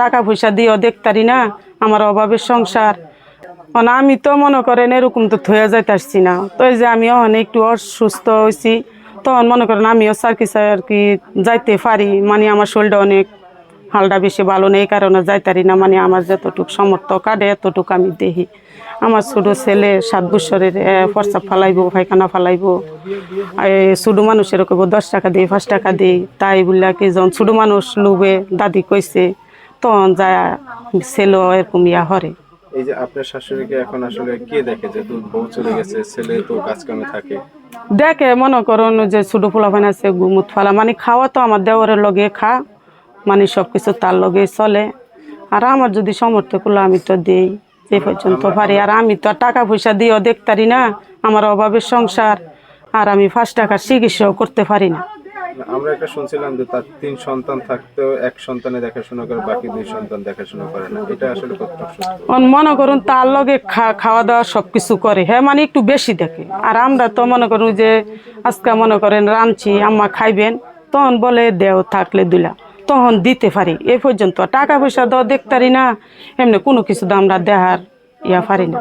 টাকা পয়সা দিয়েও দেখতারি না, আমার অভাবের সংসার। মানে আমি তো মনে করেন এরকম তো থয়ে যাইতে আসছি না। তো যে আমি অনেক একটু অসুস্থ হয়েছি তখন মনে করেন আমিও সার্কি আর কি যাইতে পারি মানে আমার শরীরটা অনেক হালটা বেশি ভালো নেই কারণে যাইতারি না মানে আমার যতটুকু সমর্থ কাটে এতটুকু আমি দেখি আমার ছোটো ছেলে সাত বছরের ফর্সা ফালাইবো, পায়খানা ফালাইবো। ছোটো মানুষের কইব, দশ টাকা দিই, পাঁচ টাকা দিই, তাই বললা কি যখন ছোটো মানুষ লুবে, দাদি কইছে তখন যায় ছেলে এরকম ইয়া হরে। এই যে আপনার শাশুড়িকে এখন আসলে কে দেখে যে তো বউ চলে গেছে ছেলে তো কাজ থাকে? দেখে মনে করুন যে ছোটো পোলাপান আছে গুমুত ফালা মানে খাওয়া তো আমার দেওয়ারের লগে খা মানে সব কিছু তার লগে চলে। আর আমার যদি সমর্থ করল আমি তো দিই যে পর্যন্ত পারি। আর আমি তো আর টাকা পয়সা দিয়েও দেখতারি না আমার অভাবের সংসার আর আমি ফার্স্ট টাকার চিকিৎসাও করতে পারি না। আমরা একটা শুনছিলাম যে তার তিন সন্তান থাকতেও এক সন্তানে দেখাশোনা করে, বাকি দুই সন্তান দেখাশোনা করে না। এটা আসলে মনে করুন, তার লগে খাওয়া দাওয়া সব কিছু করে। হ্যাঁ মানে একটু বেশি দেখে। আর আমরা তো মনে করুন যে, আজকে মনে করেন রাঁধছি, আম্মা খাইবেন, তখন বলে দেও থাকলে দুলা। তখন দিতে পারি। এ পর্যন্ত টাকা পয়সা দেওয়া দেখতারি না। এমনি কোনো কিছু তো আমরা দেহার ইয়া পারি না।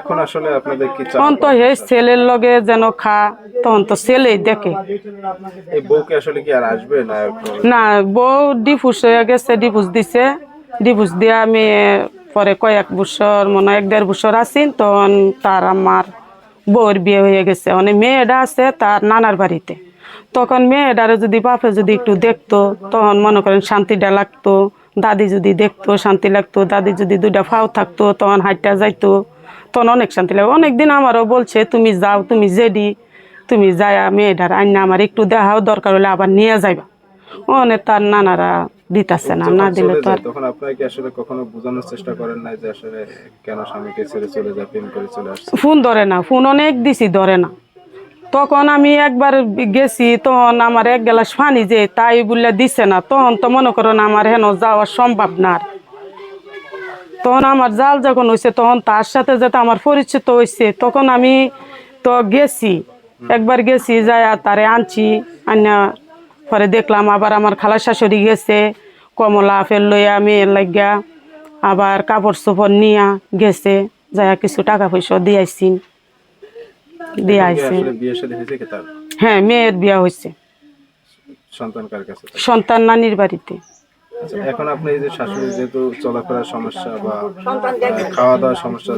এখন আসলে আপনাদের কি তখন তো হে ছেলের লগে যেন খা তখন তো ছেলেই দেখে। এই বউকে আসলে কি আর আসবে না? না বউ ডিভোর্স হয়ে গেছে ডিভোর্স দিছে। ডিভোর্স দিয়ে আমি পরে কয়েক বছর মনে এক দেড় বছর আছি তখন তার আমার বউর বিয়ে হয়ে গেছে। মানে মেয়েটা আছে তার নানার বাড়িতে। তখন মেয়েটারে যদি বাপে যদি একটু দেখতো তখন মনে করেন শান্তিটা লাগতো। দাদি যদি দেখতো শান্তি লাগতো দাদি যদি দুইটা ফাও থাকতো তখন হাইটটা যাইতো তখন অনেক শান্তি লাগতো। অনেকদিন আমারও বলছে তুমি যাও তুমি জেডি তুমি যায়া মেয়েটার আইনা আমার একটু দেখাও দরকার হলে আবার নিয়ে যাইবা। অনেক তার নানারা দিতাছে না না দিলে তো আর তখন আপনারা কি আসলে কখনো বোঝানোর চেষ্টা করেন না যে আসলে কেন স্বামীকে ছেড়ে চলে প্রেম করে চলে আসছে? ফোন ধরে না ফোন অনেক দিছি ধরে না। তখন আমি একবার গেছি, তখন আমার এক গ্লাস পানি যে তাই বললে দিছে না, তখন তো মনে করেন আমার হেন যাওয়া সম্ভব না তখন আমার জাল যখন হয়েছে তখন তার সাথে যাতে আমার পরিচিত হয়েছে তখন আমি তো গেছি। একবার গেছি যাই তারে আনছি আনা পরে দেখলাম আবার আমার খালা শাশুড়ি গেছে, কমলা আপেল লইয়া, মেয়ের লাগিয়া, আবার কাপড় চোপড় নিয়া গেছে যাই কিছু টাকা পয়সা দিয়েছি দিয়ে হ্যাঁ মেয়ের বিয়া হয়েছে। সন্তান কার কাছে? সন্তান নানির বাড়িতে। আচ্ছা, এখন আপনি এই যে শাশুড়ি যেহেতু চলাফেরার সমস্যা বা খাওয়া দাওয়ার সমস্যা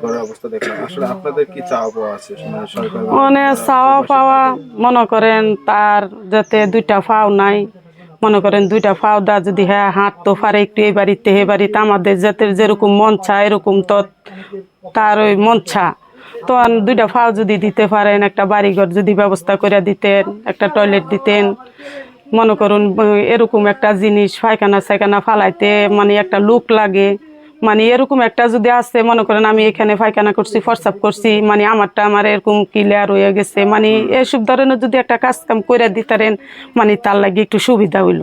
ঘরের অবস্থা দেখলাম আসলে আপনাদের কি চাওয়া পাওয়া আছে? মানে সরকার মানে চাওয়া পাওয়া মনে করেন তার যাতে দুইটা ফাও নাই মনে করেন দুইটা ফাও দা যদি হ্যাঁ হাঁটতে পারে একটু এই বাড়িতে এ বাড়িতে আমাদের যাতে যেরকম মন চা এরকম তো তার ওই মন চা। তো দুইটা ফাও যদি দিতে পারেন, একটা বাড়িঘর যদি ব্যবস্থা করে দিতেন, একটা টয়লেট দিতেন, মনে করুন, এরকম একটা জিনিস পায়খানা সাইখানা ফালাইতে মানে একটা লুক লাগে। মানে এরকম একটা যদি আসে মনে করেন আমি এখানে পায়খানা করছি, ফরসাপ করছি মানে আমারটা আমার এরকম ক্লিয়ার হয়ে গেছে। মানে এসব ধরনের যদি একটা কাজ কাম করে দিতারেন মানে তার লাগে একটু সুবিধা হইল।